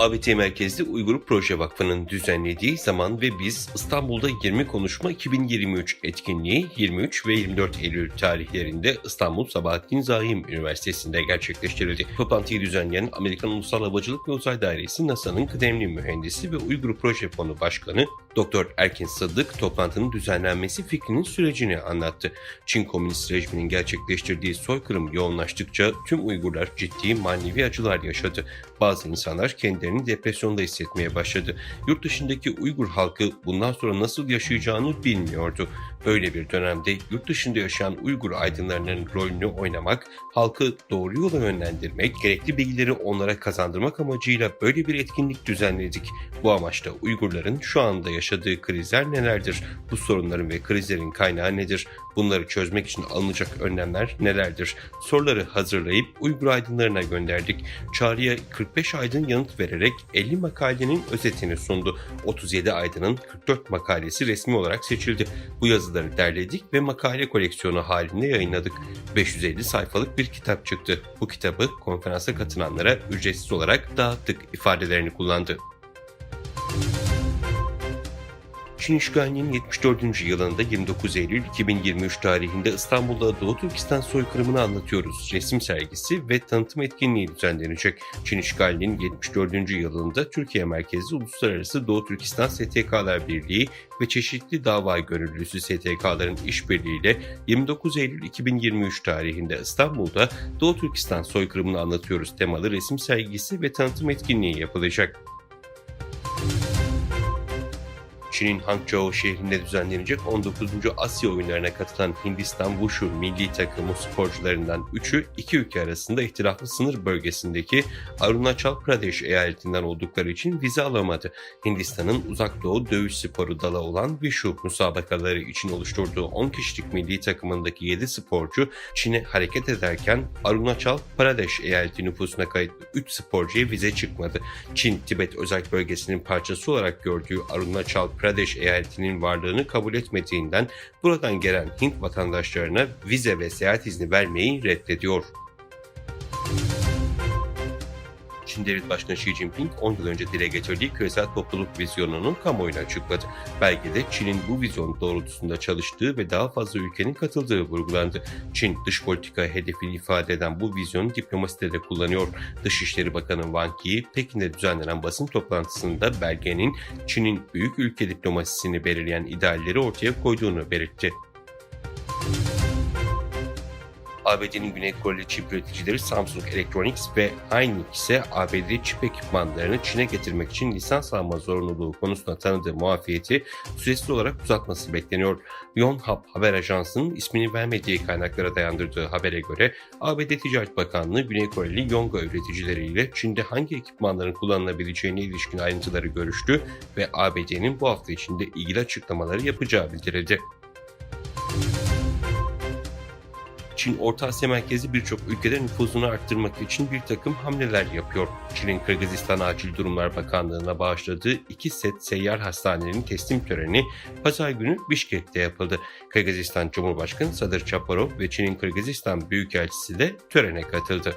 ABT merkezli Uygur Proje Vakfı'nın düzenlediği Zaman ve Biz İstanbul'da 20 Konuşma 2023 etkinliği 23 ve 24 Eylül tarihlerinde İstanbul Sabahattin Zaim Üniversitesi'nde gerçekleştirildi. Toplantıyı düzenleyen Amerikan Ulusal Havacılık ve Uzay Dairesi NASA'nın kıdemli mühendisi ve Uygur Proje Fonu Başkanı Dr. Erkin Sadık toplantının düzenlenmesi fikrinin sürecini anlattı. Çin Komünist rejiminin gerçekleştirdiği soykırım yoğunlaştıkça tüm Uygurlar ciddi manevi acılar yaşadı. Bazı insanlar kendilerini depresyonda hissetmeye başladı. Yurt dışındaki Uygur halkı bundan sonra nasıl yaşayacağını bilmiyordu. Böyle bir dönemde yurt dışında yaşayan Uygur aydınlarının rolünü oynamak, halkı doğru yola yönlendirmek, gerekli bilgileri onlara kazandırmak amacıyla böyle bir etkinlik düzenledik. Bu amaçla Uygurların şu anda yaşadığı krizler nelerdir? Bu sorunların ve krizlerin kaynağı nedir? Bunları çözmek için alınacak önlemler nelerdir? Soruları hazırlayıp Uygur aydınlarına gönderdik. Çağrıya 45 aydın yanıt vererek 50 makalenin özetini sundu. 37 aydının 44 makalesi resmi olarak seçildi. Bu yazıları derledik ve makale koleksiyonu halinde yayınladık. 550 sayfalık bir kitap çıktı. Bu kitabı konferansa katılanlara ücretsiz olarak dağıttık ifadelerini kullandı. Çin işgalinin 74. yılında 29 Eylül 2023 tarihinde İstanbul'da Doğu Türkistan soykırımını anlatıyoruz. Resim sergisi ve tanıtım etkinliği düzenlenecek. Çin işgalinin 74. yılında Türkiye merkezli Uluslararası Doğu Türkistan STK'lar Birliği ve çeşitli dava gönüllüsü STK'ların işbirliğiyle 29 Eylül 2023 tarihinde İstanbul'da Doğu Türkistan soykırımını anlatıyoruz temalı resim sergisi ve tanıtım etkinliği yapılacak. Çin'in Hangzhou şehrinde düzenlenecek 19. Asya oyunlarına katılan Hindistan Wushu milli takımı sporcularından 3'ü iki ülke arasında ihtilaflı sınır bölgesindeki Arunachal Pradesh eyaletinden oldukları için vize alamadı. Hindistan'ın uzak doğu dövüş sporu dalı olan Wushu müsabakaları için oluşturduğu 10 kişilik milli takımındaki 7 sporcu Çin'e hareket ederken Arunachal Pradesh eyaleti nüfusuna kayıtlı 3 sporcuya vize çıkmadı. Çin, Tibet özel bölgesinin parçası olarak gördüğü Arunachal Pradesh eyaletinin varlığını kabul etmediğinden buradan gelen Hint vatandaşlarına vize ve seyahat izni vermeyi reddediyor. Çin Devlet Başkanı Xi Jinping 10 yıl önce dile getirdiği küresel topluluk vizyonunu kamuoyuna açıkladı. Belgede Çin'in bu vizyon doğrultusunda çalıştığı ve daha fazla ülkenin katıldığı vurgulandı. Çin dış politika hedefini ifade eden bu vizyonu diplomaside de kullanıyor. Dışişleri Bakanı Wang Yi, Pekin'de düzenlenen basın toplantısında belgenin Çin'in büyük ülke diplomasisini belirleyen idealleri ortaya koyduğunu belirtti. ABD'nin Güney Koreli çip üreticileri Samsung Electronics ve Hynix ise ABD çip ekipmanlarını Çin'e getirmek için lisans alma zorunluluğu konusunda tanıdığı muafiyeti süresiz olarak uzatması bekleniyor. Yonhap haber ajansının ismini vermediği kaynaklara dayandırdığı habere göre ABD Ticaret Bakanlığı Güney Koreli Yonga üreticileriyle Çin'de hangi ekipmanların kullanılabileceğine ilişkin ayrıntıları görüştü ve ABD'nin bu hafta içinde ilgili açıklamaları yapacağı bildirildi. Çin Orta Asya merkezi birçok ülkede nüfuzunu arttırmak için bir takım hamleler yapıyor. Çin'in Kırgızistan Acil Durumlar Bakanlığı'na bağışladığı iki set seyyar hastanenin teslim töreni pazar günü Bişkek'te yapıldı. Kırgızistan Cumhurbaşkanı Sadır Çaparov ve Çin'in Kırgızistan Büyükelçisi de törene katıldı.